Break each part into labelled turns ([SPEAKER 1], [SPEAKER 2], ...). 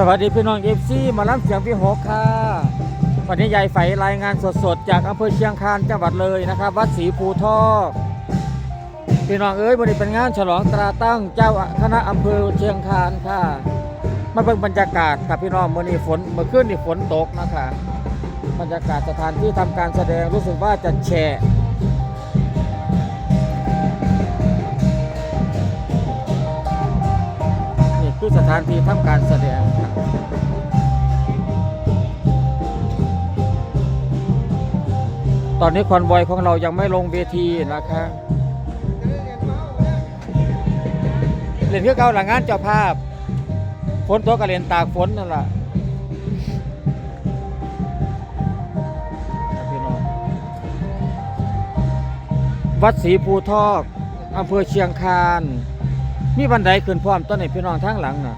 [SPEAKER 1] สวัสดีพี่น้องเอฟซีมาล้ำเสียงพี่หกค่ะ วันนี้ยายไฝรายงานสดๆ จากอำเภอเชียงคานจังหวัดเลยนะครับ วัดศรีภูทอกพี่น้องเอ้ยวันนี้เป็นงานฉลองตราตั้งเจ้าคณะอำเภอเชียงคานค่ะมาเบิ่งบรรยากาศครับพี่น้องมื่อนี้ฝนเมื่อคืนนี่ฝนตกนะคะบรรยากาศสถานที่ทำการแสดงรู้สึกว่าจะแฉะนี่คือสถานที่ทำการแสดง ตอนนี้คอนวอยของเรายังไม่ลงเวทีนะคะเล่นคือเก่าหลังงานเจ้าภาพฝนตกก็เล่นตากฝนนั่นแหละวัดศรีภูทอกอำเภอเชียงคานมีบันไดขึ้นพร้อมต้นในพี่น้องทางหลังน่ะ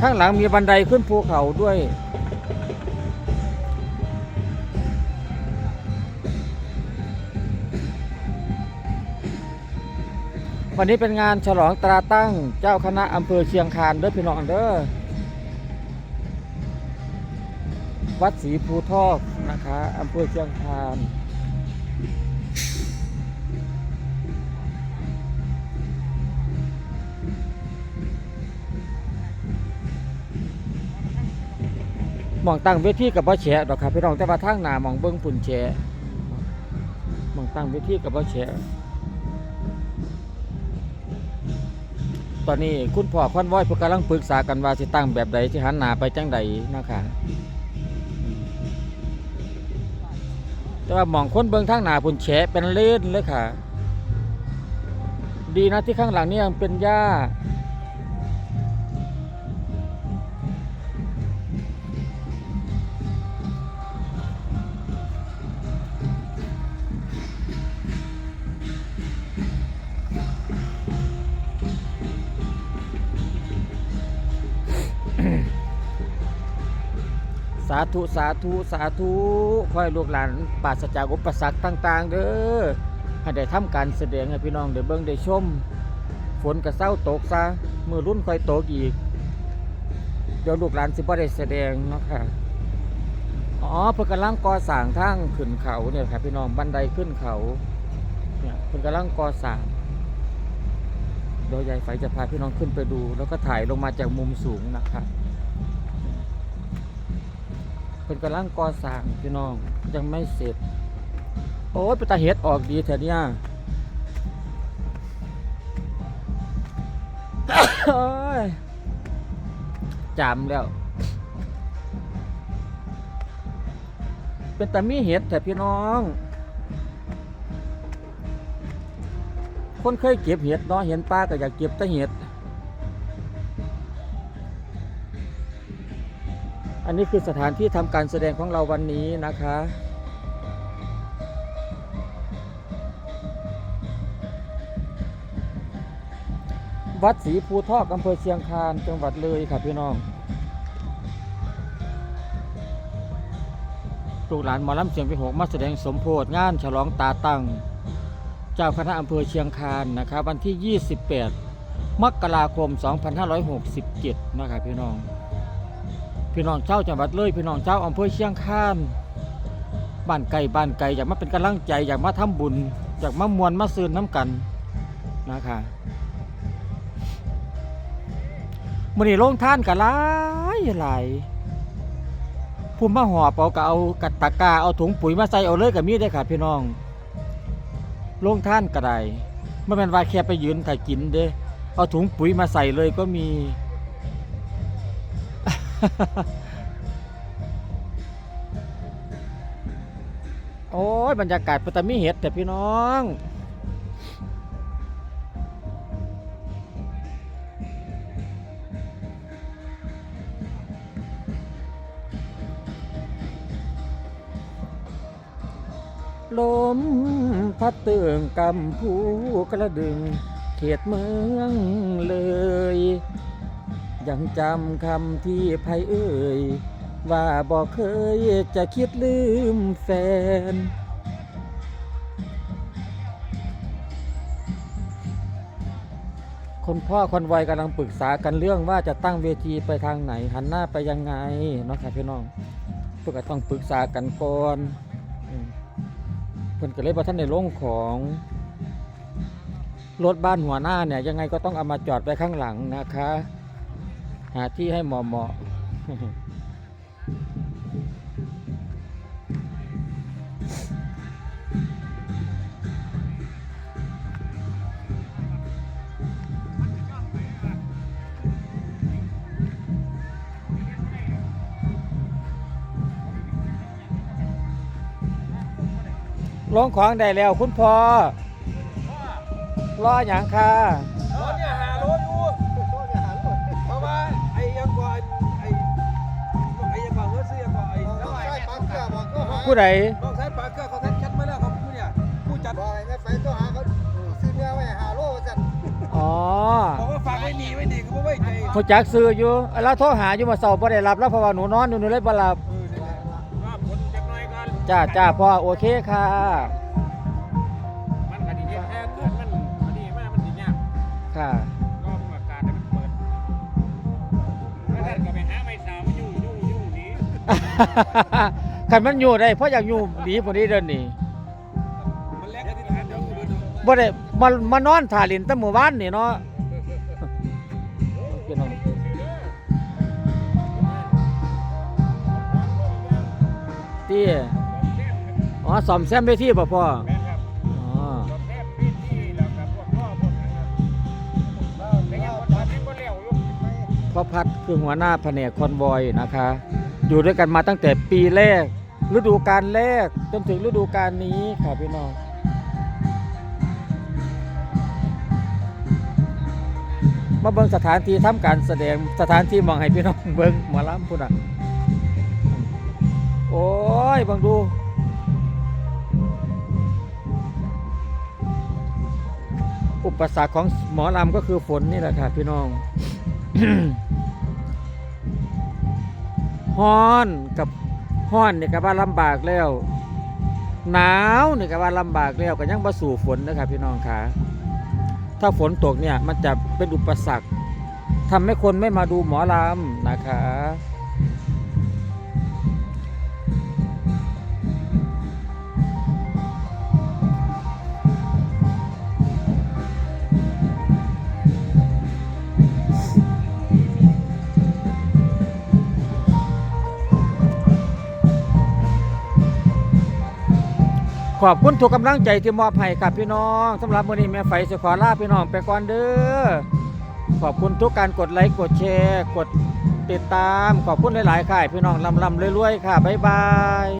[SPEAKER 1] ข้างหลังมีบันไดขึ้นภูเขาด้วย วันนี้เป็นงานฉลองตราตั้งเจ้าคณะอำเภอเชียงคานเด้อพี่น้องเด้อวัดศรีภูทอกนะคะอำเภอเชียงคานมองตั้งเวทีกับบ่แฉะดอกครับพี่น้องแต่ว่าทางหน้ามองเบิ้งฝุ่นแฉะมองตั้งเวทีกับบ่แฉะ ตอนนี้คุณพ่อคอนว้อยพวกกำลังปรึกษากันว่าสิตั้งแบบใดที่หันหน้าไปจังใดนะคะแต่ว่าหมองคนเบิ้งทางหน้าพุ่นแฉเป็นเล่นเลยค่ะ ดีนะที่ข้างหลังนี่ยังเป็นหญ้า สาธุสาธุสาธุขอให้ลูกหลานปราศจากอุปสรรคต่าง ๆ เด้อให้ได้ทำการแสดงให้พี่น้องได้เบิ่งได้ชม ฝนก็เศร้าตกซะมือรุ่นค่อยตกอีก เดี๋ยวลูกหลานสิบ่ได้แสดงเนาะค่ะอ๋อเพิ่นกำลังก่อสร้างทางขึ้นเขาเนี่ยครับพี่น้องบันไดขึ้นเขาเนี่ยเพิ่นกำลังก่อสร้างเดี๋ยวยายไฟจะพาพี่น้องขึ้นไปดู แล้วก็ถ่ายลงมาจากมุมสูงนะครับ เป็นกำลังก่อสร้างพี่น้องยังไม่เสร็จ โอ้ยไปตาเห็ดออกดีแถวเนี้ยโอ้ยจำแล้ว เป็นตามีเห็ดแต่พี่น้อง คนเคยเก็บเห็ดเนาะเห็นป้าก็อยากเก็บแต่เห็ด อันนี้คือสถานที่ทำการแสดงของเราวันนี้นะคะ วัดศรีภูทอกอำเภอเชียงคานจังหวัดเลยครับพี่น้องลูกหลานหมอลำเสียงพิหกมาแสดงสมโพธงานฉลองตาตั้งเจ้าคณะอำเภอเชียงคานนะครับวันที่ 28 มกราคม 2567 นะครับพี่น้อง พี่น้องเจ้าจังหวัดเลย พี่น้องเจ้าอำเภอเชียงคานบ้านไก่บ้านไก่อยากมาเป็นกำลังใจอยากมาทำบุญอยากมามวนมาซื้อน้ำกันนะคะมื่อนี้โรงท่านกันหลายหลายผู้มาหอบเอาก็เอากัดตะกาเอาถุงปุ๋ยมาใส่เอาเลยกับมีได้ค่ะพี่น้องโรงท่านก็ได้ไม่เป็นว่าแค่ไปยืนถ่ายกินเด้เอาถุงปุ๋ยมาใส่เลยก็มี โอ้ยบรรยากาศปตมีเห็ดแต่พี่น้องลมพัดเตืองกำพูกระดึง เขตเมืองเลย ยังจำคำที่ไพเอ่ย ว่าบอกเคยจะคิดลืมแฟนคคุณพ่อคนไวยกำลังปรึกษากันเรื่องว่าจะตั้งเวทีไปทางไหน หันหน้าไปยังไงเนาะครับพี่น้องเพื่อก็ต้องปรึกษากันก่อนเพิ่นก็เลยว่าท่านในโรงของรถบ้านหัวหน้าเนี่ยยังไงก็ต้องเอามาจอดไว้ข้างหลังนะคะ หาที่ให้เหมาะเหมาะลงของได้แล้วคุณพ่อรออย่างค่ะ ผู้ใด
[SPEAKER 2] น้องสายปากเกอร์เขาแท็กแชทมาแล้วครับผู้เนี่ยผู้จัดบอก
[SPEAKER 1] อ๋อ
[SPEAKER 2] ว่าฝากไว้หนีไว้หนีก็ไม่ไว้ใจ
[SPEAKER 1] เขาจักซื้ออยู่แล้วโทรหาอยู่มาเสาบ่ได้รับแล้วเพราะว่าหนูนอนอยู่หนูเลยบ่รับ
[SPEAKER 2] เออนี่แหละว่าผลจักหน่อยกัน
[SPEAKER 1] จ้าจ้าพ่อโอเคค่ะ
[SPEAKER 2] มันคดีเฮ็ดแท้เกิดมันคดีมามันสิยาก
[SPEAKER 1] ค่ะ
[SPEAKER 2] รอบอากาศให้มันเปิดแล้วท่านก็ไปหาไม้สาวมาอยู่อยู่อยู่นี่
[SPEAKER 1] คันมันอยู่ได้เพราะอยากอยู่ดีพอดีเดินนี่
[SPEAKER 2] มันแลกกันที่ฐานเดียวกันเนาะ
[SPEAKER 1] บ่ได้มามานอนถ่าลินตั้งมื้อวานนี่เนาะพี่องตี้อ๋อซ่อมแซมเวทีบ่พ่อ
[SPEAKER 2] แม่นครับ
[SPEAKER 1] อ๋อ
[SPEAKER 2] รถแทบพี่ที่แล้วกับพวกพ่อข้อ
[SPEAKER 1] พ่อพัดคือหัวหน้าแผนกคอนวอยนะคะ อยู่ด้วยกันมาตั้งแต่ปีแรก ฤดูกาลแรกจนถึงฤดูกาลนี้ค่ะพี่น้องมาเบิ่งสถานที่ทำการแสดงสถานที่มองให้พี่น้องเบิ่งหมอลำพุ่นอะ โอ้ยบังดูอุปสรรคของหมอลำก็คือฝนนี่แหละค่ะพี่น้องฮ้อนกับ ห้อนนี่ก็ว่าลำบากแล้ว หนาวนี่ก็ว่าลำบากแล้วก็ยังมาสู่ฝนนะครับพี่น้องค่ะถ้าฝนตกเนี่ยมันจะเป็นอุปสรรคทำให้คนไม่มาดูหมอลำนะคะ ขอบคุณทุกกำลังใจที่มอบให้กับพี่น้องสำหรับมื้อนี้แม่ไฟสิขอลาพี่น้องไปก่อนเด้อขอบคุณทุกการกดไลค์กดแชร์ กดติดตาม ขอบคุณหลายๆค่ะพี่น้องลำลำรวยๆค่ะบ๊ายบาย